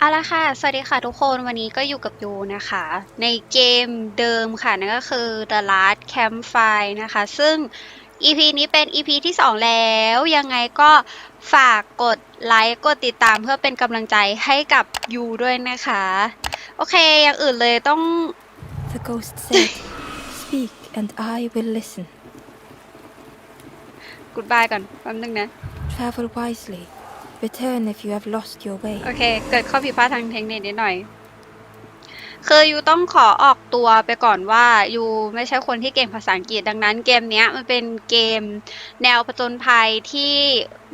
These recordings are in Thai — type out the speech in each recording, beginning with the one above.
เอาละค่ะ สวัสดีค่ะทุกคน วันนี้ก็อยู่กับยูนะคะ ในเกมเดิมค่ะ นั่นก็คือ The Last Campfire นะคะ ซึ่ง EP นี้เป็น EP ที่ 2 แล้ว ยังไงก็ฝากกดไลค์ กดติดตามเพื่อเป็นกำลังใจให้กับยูด้วยนะคะ โอเค อย่างอื่นเลยต้อง The ghost said, Speak and I will listen. goodbye ก่อนแป๊บนึงนะ Travel wisely. Return if you have lost your way. โอเค เกิดข้อผิดพลาดทางเทคนิคนิดหน่อย คือยูต้องขอออกตัวไปก่อนว่ายูไม่ใช่คนที่เก่งภาษาอังกฤษดังนั้น เกมเนี้ยมันเป็นเกมแนวผจญภัยที่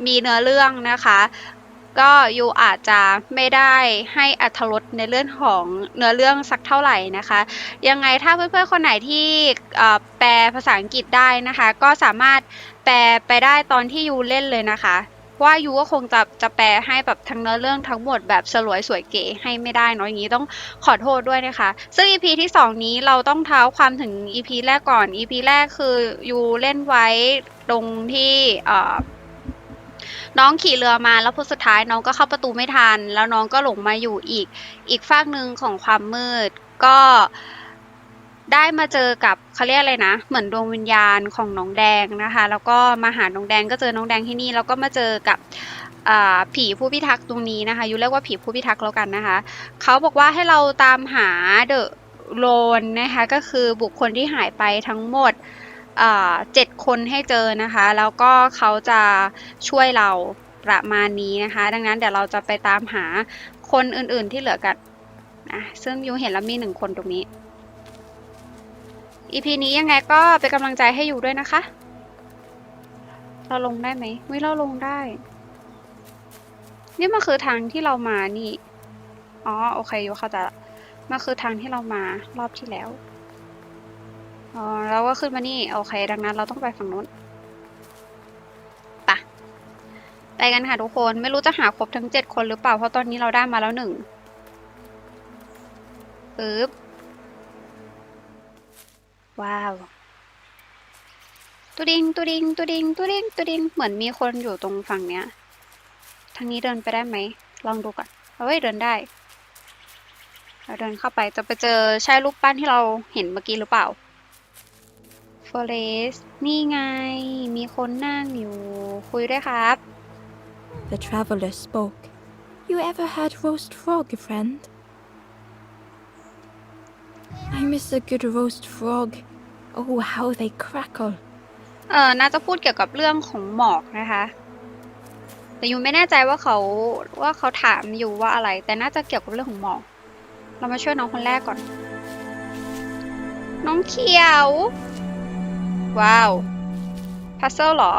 มีเนื้อเรื่องนะคะ ก็ยูอาจจะไม่ได้ให้อัธรสในเรื่องของเนื้อเรื่องสักเท่าไหร่นะคะ ยังไงถ้าเพื่อนๆคนไหนที่เอ่อแปลภาษาอังกฤษได้นะคะ ก็สามารถแปลไปได้ตอนที่ยูเล่นเลยนะคะ ว่ายูก็คงจะจะแปลให้แบบทั้งเนื้อเรื่องทั้งหมดแบบสลวยสวยเก๋ให้ไม่ได้เนาะอย่างนี้ต้องขอโทษด้วยนะคะ ซึ่ง EP ที่ 2 นี้เราต้องเท้าความถึง EP แรกก่อน EP แรกคือยูเล่นไว้ตรงที่เอ่อน้องขี่เรือมาแล้วพอสุดท้ายน้องก็เข้าประตูไม่ทัน แล้วน้องก็หลงมาอยู่อีกอีกฝากหนึ่งของความมืดก็ ได้มาเจอกับเขาเรียกอะไรนะ เหมือนดวงวิญญาณของน้องแดงนะคะ แล้วก็มาหาน้องแดงก็เจอน้องแดงที่นี่แล้วก็มาเจอกับผีผู้พิทักษ์ตรงนี้นะคะยูเรียกว่าผีผู้พิทักษ์แล้วกันนะคะเขาบอกว่าให้เราตามหาเดอะโลนนะคะก็คือบุคคลที่หายไปทั้งหมดเจ็ดคนให้เจอนะคะ แล้วก็เขาจะช่วยเราประมาณนี้นะคะ ดังนั้นเดี๋ยวเราจะไปตามหาคนอื่นๆที่เหลือกันนะซึ่งยูเห็นแล้วมีหนึ่งคนตรงนี้ EP นี้ยังไงก็เป็นกำลังใจให้อยู่ด้วยนะคะ เราลงได้ไหมวิเราลงได้ นี่มันคือทางที่เรามานี่ อ๋อโอเคยูเข้าใจละมันคือทางที่เรามารอบที่แล้ว อ๋อเราก็ขึ้นมานี่โอเค ดังนั้นเราต้องไปฝั่งนู้นไปะไปกันค่ะทุกคนไม่รู้จะหาครบทั้งเจ็ดคนหรือเปล่าเพราะตอนนี้เราได้มาแล้วหนึ่งปึ๊บ ว้าวตุดิงตุดิงตุดิงตุดิงตุดิงเหมือนมีคนอยู่ตรงฝั่งเนี้ย ทางนี้เดินไปได้ไหม ลองดูก่อนเฮ้ยเดินได้ เราเดินเข้าไปจะไปเจอใช่รูปปั้นที่เราเห็นเมื่อกี้หรือเปล่า Forest นี่ไง มีคนนั่งอยู่ คุยด้วยครับ The traveler spoke. You ever had roast frog, friend? I miss a good roast frog. Oh, how they crackle. เออน่าจะพูดเกี่ยวกับเรื่องของหมอกนะคะ แต่ยูไม่แน่ใจว่าเขาว่าเขาถามอยู่ว่าอะไร แต่น่าจะเกี่ยวกับเรื่องของหมอก เรามาช่วยน้องคนแรกก่อน น้องเขียว ว้าวพัซเซิลเหรอ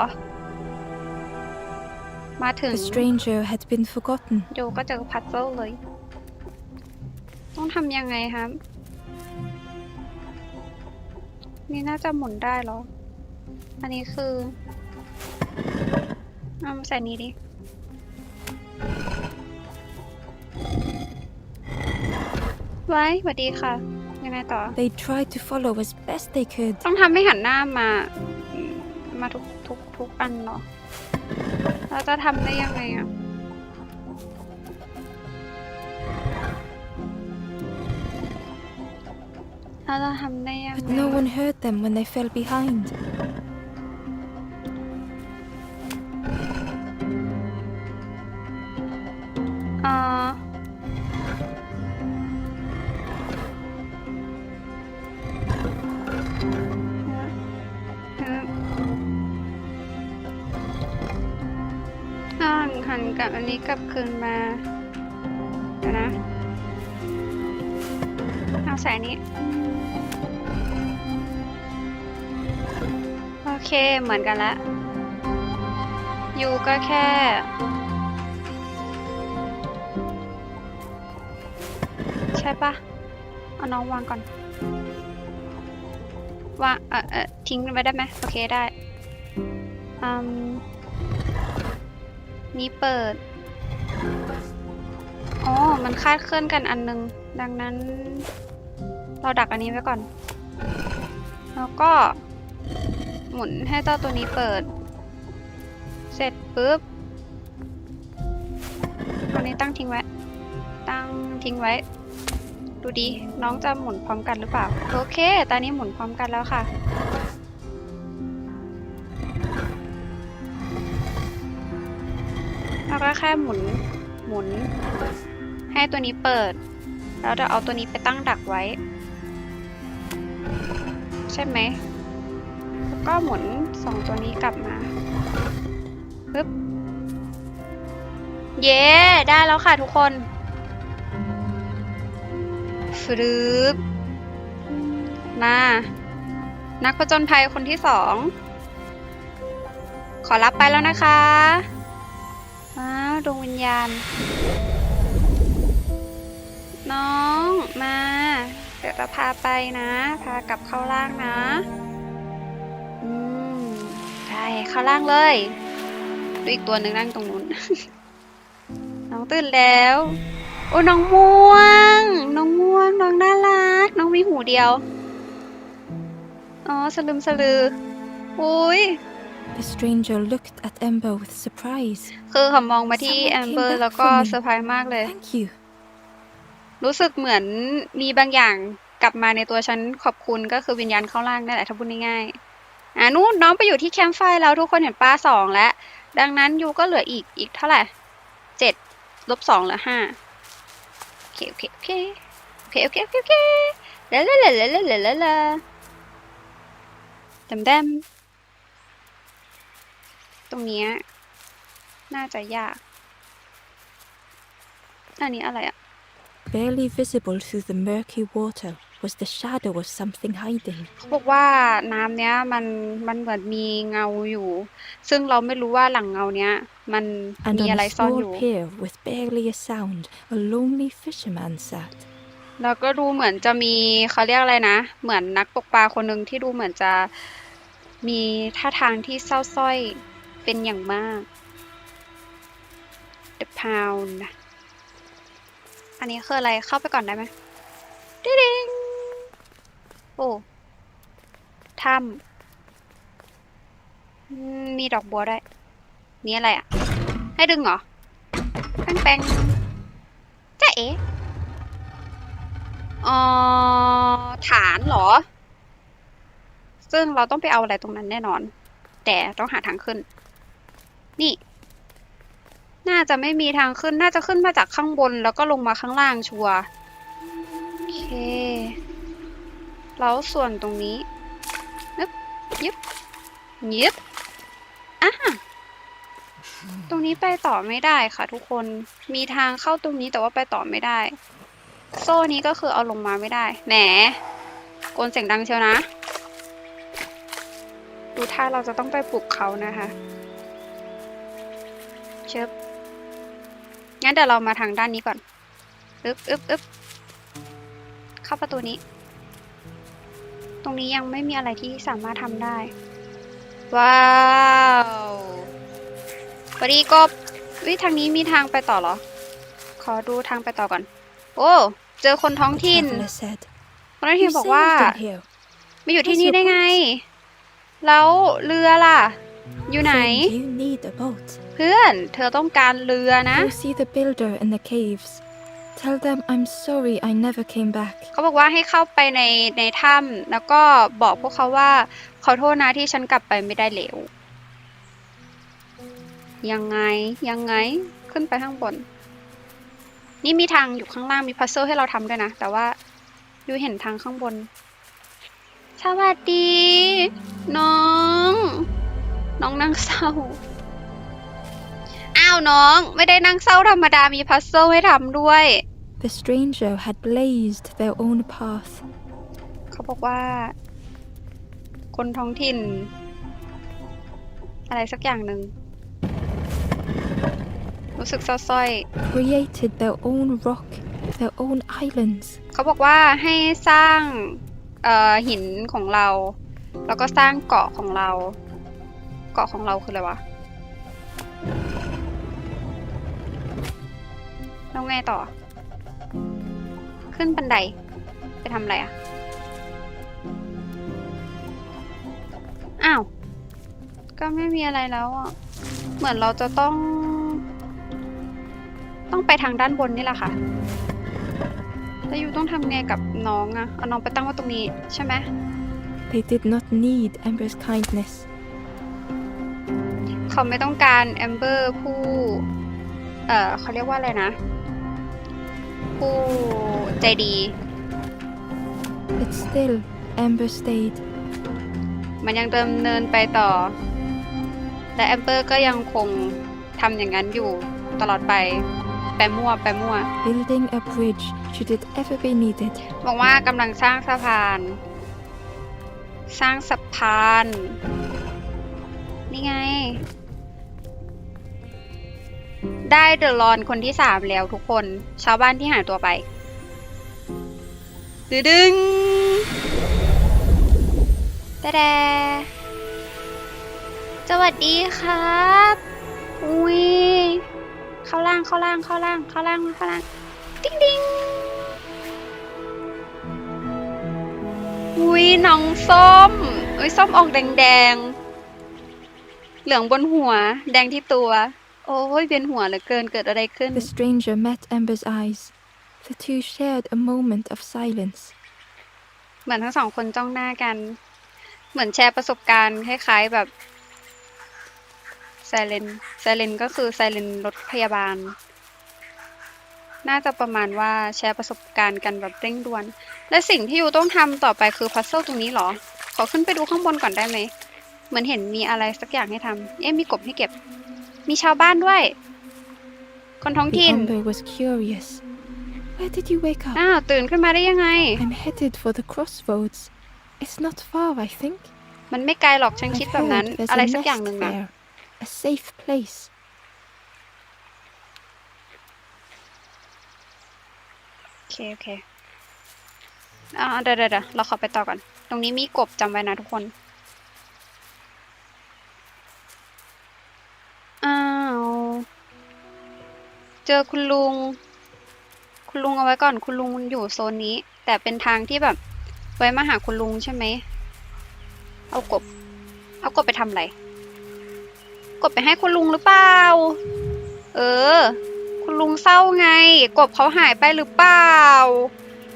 มาถึง The stranger had been forgotten. โยก็เจอพัซเซิลเลย ต้องทำยังไงครับ นี่น่าจะหมุนได้เหรอ อันนี้คือเอามาใส่นี้ดิ ไว้สวัสดีค่ะ ยังไงต่อ They tried to follow as best they could. ต้องทำให้หันหน้ามาอืมมาทุกทุกทุกอันเนาะเราจะทำได้ยังไงอะ But no one heard them when they fell behind. เค เหมือนกันละยูก็แค่ ใช่ปะเอาน้องวางก่อน วาง เออเออทิ้งไว้ได้ไหมโอเคได้อืมนี่เปิด อ๋อ มันคาดเคลื่อนกันอันนึง ดังนั้น เราดักอันนี้ไว้ก่อน แล้วก็ หมุนให้เจ้าตัวนี้เปิด เสร็จปุ๊บอันนี้ตั้งทิ้งไว้ ตั้งทิ้งไว้ ดูดี น้องจะหมุนพร้อมกันหรือเปล่า โอเค ตอนนี้หมุนพร้อมกันแล้วค่ะแล้วก็แค่หมุน หมุน ให้ตัวนี้เปิด แล้วจะเอาตัวนี้ไปตั้งดักไว้ ใช่ไหม ก็หมุนสองตัวนี้กลับมาปึ๊บเย้ ได้แล้วค่ะทุกคนฟรึบมานักผจญภัยคนที่สอง ขอรับไปแล้วนะคะว้าวดวงวิญญาณ น้องมา เดี๋ยวจะพาไปนะ พากลับเข้าล่างนะ เข้าล่างเลยดูอีกตัวหนึ่งนั่งตรงนู้น น้องตื่นแล้ว โอ้น้องม่วง น้องม่วง น้องน่ารัก น้องมีหูเดียว อ๋อสลึมสลือ อุ้ย The stranger looked at Ember with surprise. คือเขามองมาที่ Someone แอม came เบอร์ back แล้วก็ for me เซอร์ไพรส์มากเลย Thank you. รู้สึกเหมือนมีบางอย่างกลับมาในตัวฉันขอบคุณก็คือวิญญาณเข้าร่างนั่นแหละถ้าพูดง่ายๆ อ่านู้นน้องไปอยู่ที่แคมป์ไฟแล้วทุกคนเห็นป้าสองแล้ว ดังนั้นยูก็เหลืออีกอีกเท่าไหร่เจ็ดลบสองเหลือห้าโอเคโอเคโอเคโอเคโอเคโอเคเคลเล้ลเล้ลเล้ลเดมเดมตรงนี้น่าจะยาก อันนี้อะไรอะ barely visible through the murky water was the shadow of something hiding. เขาบอกว่าน้ำเนี้ยมันมันเหมือนมีเงาอยู่ ซึ่งเราไม่รู้ว่าหลังเงาเนี้ยมัน And มี on อะไร a ซ่อนอ small ยู่ pier with barely a sound, a lonely fisherman sat. แล้วก็ดูเหมือนจะมีเขาเรียกอะไรนะ เหมือนนักตกปลาคนหนึ่งที่ดูเหมือนจะมีท่าทางที่เศร้าสร้อยเป็นอย่างมาก The Pound อันนี้คืออะไรเข้าไปก่อนได้ไหมดิดิง โอ้ถ้ำมีดอกบัวได้นี่อะไรอะ ให้ดึงเหรอ แป้งแป้งจ้าเอ๋อ่อฐานเหรอ ซึ่งเราต้องไปเอาอะไรตรงนั้นแน่นอน แต่ต้องหาทางขึ้น นี่ น่าจะไม่มีทางขึ้น น่าจะขึ้นมาจากข้างบนแล้วก็ลงมาข้างล่างชัวโอเค แล้วส่วนตรงนี้ยึบยึบยึบอะตรงนี้ไปต่อไม่ได้ค่ะ ทุกคนมีทางเข้าตรงนี้แต่ว่าไปต่อไม่ได้ โซ่นี้ก็คือเอาลงมาไม่ได้แหนโกนเสียงดังเชียวนะ ดูท่าเราจะต้องไปปลุกเขานะคะเชิบงั้นเดี๋ยวเรามาทางด้านนี้ก่อนอึบอึบอึบเข้าประตูนี้ รงนี้ยังไม่มีอะไรที่สามารถทำได้ ว้าวสวัสดีกบวิทางนี้มีทางไปต่อเหรอ ขอดูทางไปต่อก่อน โอ้ เจอคนท้อง The ถิ่น traveller said, คนท้องถิ่น You บอกว่า sailed in here. มาอยู่ที่นี่ได้ไง แล้วเรือล่ะ อยู่ไหน Then you need a boat. เพื่อน เธอต้องการเรือนะ Tell them I'm sorry I never came back. เขาบอกว่าให้เข้าไปในในถ้ำแล้วก็บอกพวกเขาว่า ขอโทษนะที่ฉันกลับไปไม่ได้เหลวยังไงยังไงขึ้นไปข้างบน นี่มีทางอยู่ข้างล่างมีพัซเซิลให้เราทำด้วยนะ แต่ว่ายูเห็นทางข้างบน สวัสดี น้อง น้องนั่งเศร้า อ้าวน้อง ไม่ได้นั่งเศร้าธรรมดามีพัซเซิลให้ทำด้วย The stranger had blazed their own path. เขาบอกว่า คนท้องถิ่น อะไรสักอย่างหนึ่ง รู้สึกเศร้าสร้อย created their own rock, their own islands. เขาบอกว่าให้สร้างเอ่อหินของเรา แล้วก็สร้างเกาะของเรา เกาะของเราคืออะไรวะ แล้วไงต่อ ขึ้นบันได ไปทำอะไรอะอ้าว ก็ไม่มีอะไรแล้วอะ เหมือนเราจะต้อง ต้องไปทางด้านบนนี่แหละค่ะแล้วยูต้องทำไงกับน้องอะเอาน้องไปตั้งไว้ตรงนี้ใช่ไหม They did not need Ember's kindness. เขาไม่ต้องการแอมเบอร์ผู้ เอ่อเขาเรียกว่าอะไรนะ ผู้ใจดี But still, Ember stayed. มันยังดำเนินไปต่อ และแอมเบอร์ก็ยังคงทำอย่างนั้นอยู่ตลอดไป แปมมั่ว แปมมั่ว building a bridge should it ever be needed. บอกว่ากำลังสร้างสะพาน สร้างสะพาน นี่ไง ได้เดอะรอนคนที่สามแล้วทุกคน ชาวบ้านที่หายตัวไป ดึดึงตะแดสวัสดีครับ อุ้ย เข้าล่างเข้าล่างเข้าล่างเข้าล่างเข้าล่าง ติ๊งติ๊งอุ้ยน้องส้ม อุ้ยส้มออกแดงๆเหลืองบนหัว แดงที่ตัว โอ้ยเวียนหัวเหลือเกินเกิดอะไรขึ้น The stranger met Ember's eyes. The two shared a moment of silence. เหมือนทั้งสองคนจ้องหน้ากัน เหมือนแชร์ประสบการณ์คล้ายๆแบบไซเลนไซเลนก็คือไซเลนรถพยาบาล น่าจะประมาณว่าแชร์ประสบการณ์กันแบบเร่งด่วน และสิ่งที่ยูต้องทำต่อไปคือพัซเซิลตรงนี้เหรอ ขอขึ้นไปดูข้างบนก่อนได้ไหม เหมือนเห็นมีอะไรสักอย่างให้ทำเอ๊ะมีกบให้เก็บ มีชาวบ้านด้วย คนท้อง The ถิ่น Ember was curious. Where did you wake up? อ้าวตื่นขึ้นมาได้ยังไง I'm headed for the crossroads. It's not far, I think. มันไม่ไกลหรอกฉันคิด I've แบบนั้น heard there's อะไร a สักอย่างหนึ่ง nest นะ there. A safe place. โอเคโอเคอ่าเดี๋ยวเดี๋ยวเดี๋ยวเราขอไปต่อก่อน ตรงนี้มีกบจำไว้นะทุกคน เจอคุณลุง คุณลุงเอาไว้ก่อน คุณลุงอยู่โซนนี้ แต่เป็นทางที่แบบ ไว้มาหาคุณลุงใช่ไหม เอากบ เอากบไปทำอะไร กบไปให้คุณลุงหรือเปล่า เออ คุณลุงเศร้าไง กบเขาหายไปหรือเปล่า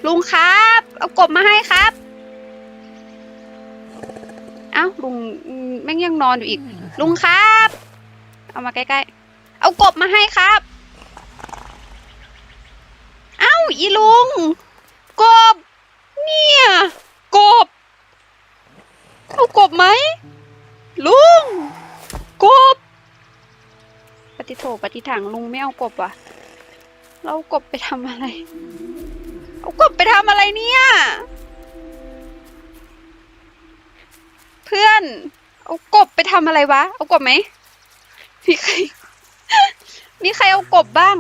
ลุงครับ เอากบมาให้ครับเอ้าลุงแม่งยังนอนอยู่อีก ลุงครับ เอามาใกล้ๆ เอากบมาให้ครับ เอีลุง กบ เนี่ย กบ เอากบไหม ลุง กบ ปฏิโถปฏิถังลุงไม่เอากบว่ะ เรากบไปทำอะไร เอากบไปทำอะไรเนี่ย เพื่อน เอากบไปทำอะไรวะ เอากบไหมมีใคร มีใครเอากบบ้าง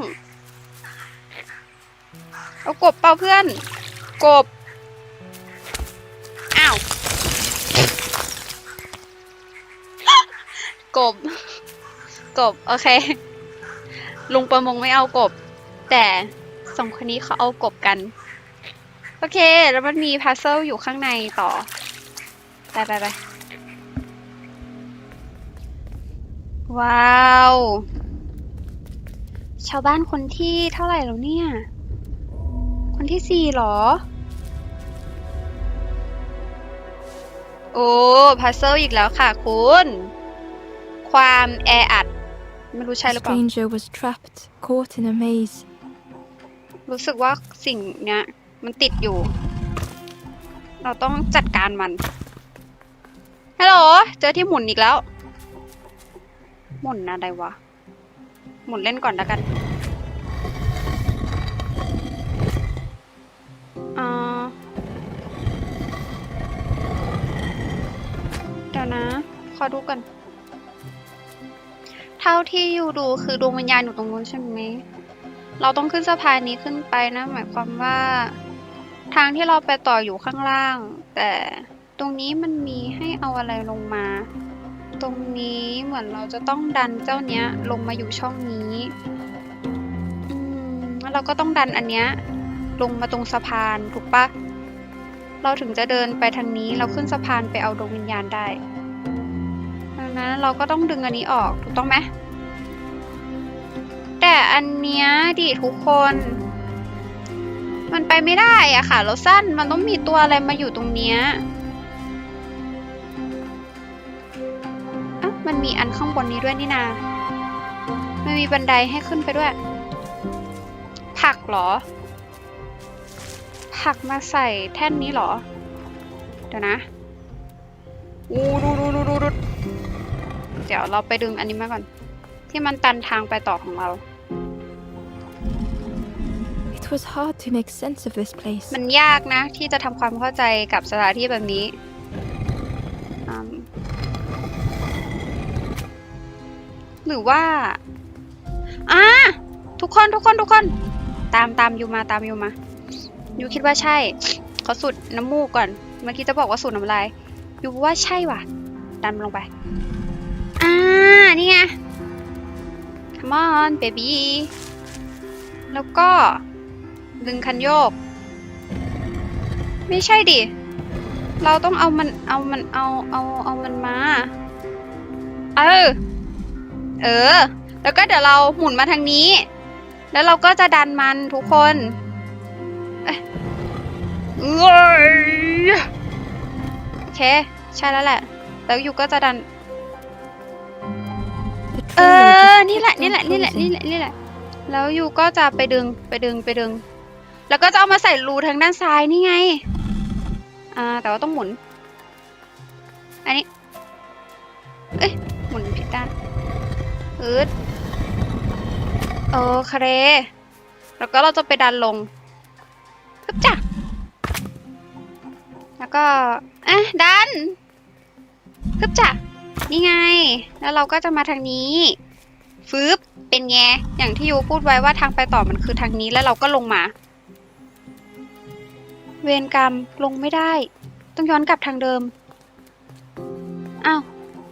เอากบเปล่าเพื่อน กบ อ้าว กบ กบ โอเค ลุงประมงไม่เอากบ แต่สองคนนี้เขาเอากบกัน โอเค แล้วมันมีพัซเซิลอยู่ข้างในต่อ ไปไปไปว้าว ชาวบ้านคนที่เท่าไหร่แล้วเนี่ย คนที่สี่เหรอ โอ้พัซเซิลอีกแล้วค่ะคุณ ความแออัด ไม่รู้ใช่ห The รือเปล่า stranger was trapped, caught in a maze. รู้สึกว่าสิ่งเนี้ย มันติดอยู่ เราต้องจัดการมัน ฮัลโหล เจอที่หมุนอีกแล้ว หมุนอะไรวะ หมุนเล่นก่อนแล้วกัน ดี๋ยวนะ ขอดูกันเท่าที่อยู่ดูคือดวงวิญญาณอยู่ตรงนู้นใช่ไหม เราต้องขึ้นสะพานนี้ขึ้นไปนะ หมายความว่า ทางที่เราไปต่ออยู่ข้างล่าง แต่ตรงนี้มันมีให้เอาอะไรลงมา ตรงนี้เหมือนเราจะต้องดันเจ้าเนี้ยลงมาอยู่ช่องนี้อืมแล้วเราก็ต้องดันอันเนี้ยลงมาตรงสะพานถูกปะ เราถึงจะเดินไปทางนี้เราขึ้นสะพานไปเอาดวงวิญญาณได้ดังนั้นเราก็ต้องดึงอันนี้ออกถูกต้องไหมแต่อันเนี้ยดิทุกคน มันไปไม่ได้อะค่ะแล้วสั้นมันต้องมีตัวอะไรมาอยู่ตรงเนี้ยอะมันมีอันข้างบนนี้ด้วยนี่นามันมีบันไดให้ขึ้นไปด้วย ผักเหรอ ผักมาใส่แท่นนี้เหรอ เดี๋ยวนะอู้ดูดูดูดูดูเดี๋ยวเราไปดึงอันนี้มาก่อน ที่มันตันทางไปต่อของเรา It was hard to make sense of this place. มันยากนะ ที่จะทำความเข้าใจกับสถานที่แบบนี้อืมหรือว่าอ่าทุกคนทุกคนทุกคน ตามตามยูมาตามยูมา ยูคิดว่าใช่เขาสูดน้ำมูกก่อน เมื่อกี้จะบอกว่าสูดน้ำลายยูว่าใช่ว่ะดันมันลงไป อ่า นี่ไง come on baby แล้วก็ ดึงคันโยก ไม่ใช่ดิ เราต้องเอามัน เอามัน เอา เอา เอามันมา เออ เออ แล้วก็เดี๋ยวเราหมุนมาทางนี้ แล้วเราก็จะดันมันทุกคน เอ้ยโอเค ใช่แล้วแหละ แล้วยูก็จะดัน เออ นี่แหละ นี่แหละ นี่แหละ นี่แหละ นี่แหละ แล้วยูก็จะไปดึง ไปดึง ไปดึง แล้วก็จะเอามาใส่รูทางด้านซ้ายนี่ไง อ่า แต่ว่าต้องหมุน อันนี้ เอ้ย หมุนผิดด้านอืดโอเค แล้วก็เราจะไปดันลง จ้ะแล้วก็อะดันปึ๊บจ้ะนี่ไง แล้วเราก็จะมาทางนี้ฟืบเป็นไงอย่างที่ยูพูดไว้ว่าทางไปต่อมันคือทางนี้แล้วเราก็ลงมา เวรกรรมลงไม่ได้ ต้องย้อนกลับทางเดิมอ้าว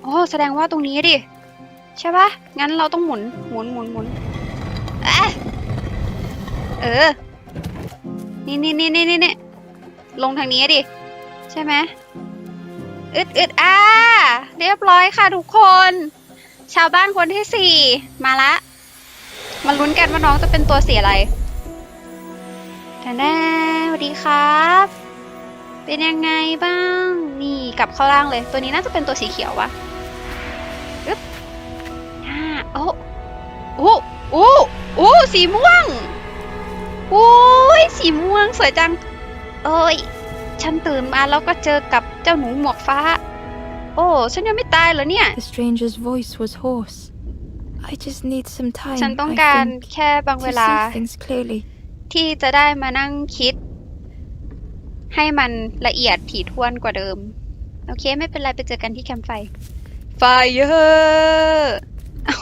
โอ้แสดงว่าตรงนี้ดิใช่ปะงั้นเราต้องหมุนหมุนหมุนหมุนอะเออ นี่นี่นี่นี่นี่ลงทางนี้ดิ ใช่ไหมอึดอึดอ่าเรียบร้อยค่ะทุกคน ชาวบ้านคนที่สี่มาละ มาลุ้นกันว่าน้องจะเป็นตัวสีอะไรแทนแน่สวัสดีครับ เป็นยังไงบ้าง นี่กลับเข้าล่างเลย ตัวนี้น่าจะเป็นตัวสีเขียววะอึ๊บอ่าโอ้โอ้โอ้โอ้สีม่วง โอ้ยสีม่วงสวยจัง เอ้ย ฉันตื่นมาแล้วก็เจอกับเจ้าหนูหมวกฟ้า โอ้ ฉันยังไม่ตายเหรอเนี่ย The stranger's voice was hoarse. I just need some time, ฉันต้อง I การ think, แค่บาง to เวลา see things clearly. ที่จะได้มานั่งคิด ให้มันละเอียดถี่ถ้วนกว่าเดิม โอเค ไม่เป็นไร ไปเจอกันที่แคมป์ไฟ ไฟเยอร์เอา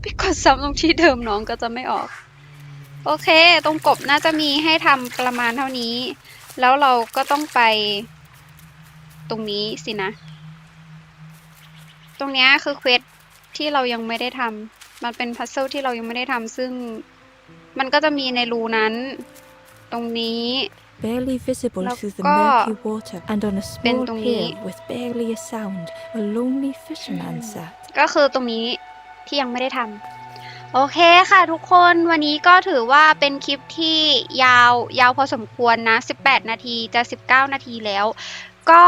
ไปกดซ้ำตรงที่เดิมน้องก็จะไม่ออก โอเค ตรงกบน่าจะมีให้ทำประมาณเท่านี้ แล้วเราก็ต้องไป ตรงนี้สินะ ตรงเนี้ยคือเควสที่เรายังไม่ได้ทำมันเป็นพัซเซิลที่เรายังไม่ได้ทำซึ่งมันก็จะมีในรูนั้น ตรงนี้ Barely visible แล้ว through the ก็ murky water, and on a เป็น small ตรงนี้ pier with barely a sound, a lonely fisherman sat. ก็คือตรงนี้ที่ยังไม่ได้ทำ โอเคค่ะทุกคนวันนี้ก็ถือว่าเป็นคลิปที่ยาวยาวพอสมควรนะ 18 นาทีจะ 19 นาทีแล้ว ก็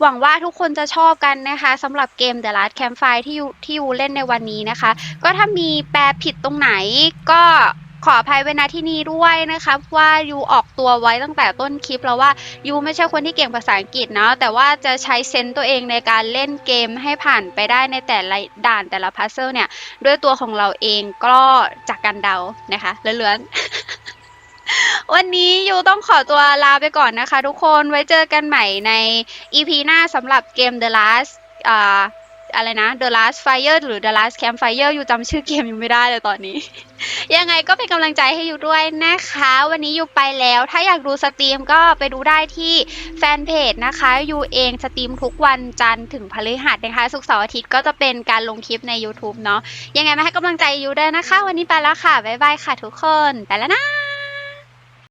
หวังว่าทุกคนจะชอบกันนะคะสำหรับเกม The Last Campfire ที่ยูที่ยูเล่นในวันนี้นะคะ ก็ถ้ามีแปลผิดตรงไหนก็ ขออภัยไว้ณที่นี้ด้วยนะคะว่ายูออกตัวไว้ตั้งแต่ต้นคลิปแล้วว่ายูไม่ใช่คนที่เก่งภาษาอังกฤษเนาะแต่ว่าจะใช้เซนส์ตัวเองในการเล่นเกมให้ผ่านไปได้ในแต่ละด่านแต่ละพัซเซิลเนี่ย ด้วยตัวของเราเองก็จากการเดานะคะเลื่อนวันนี้ยูต้องขอตัวลาไปก่อนนะคะทุกคนไว้เจอกันใหม่ใน EP หน้าสำหรับเกม The Last อ่า อะไรนะ The Last Fire หรือ The Last Campfire ยูจำชื่อเกมยังไม่ได้เลยตอนนี้ ยังไงก็เป็นกำลังใจให้ยูด้วยนะคะ วันนี้ยูไปแล้ว ถ้าอยากดูสตรีมก็ไปดูได้ที่แฟนเพจนะคะยูเองสตรีมทุกวันจันทร์ถึงพฤหัสนะคะศุกร์เสาร์อาทิตย์ก็จะเป็นการลงคลิปใน YouTube เนาะยังไงมาให้กำลังใจยูด้วยนะคะ วันนี้ไปแล้วค่ะบ๊ายบายค่ะทุกคนไปแล้วนะ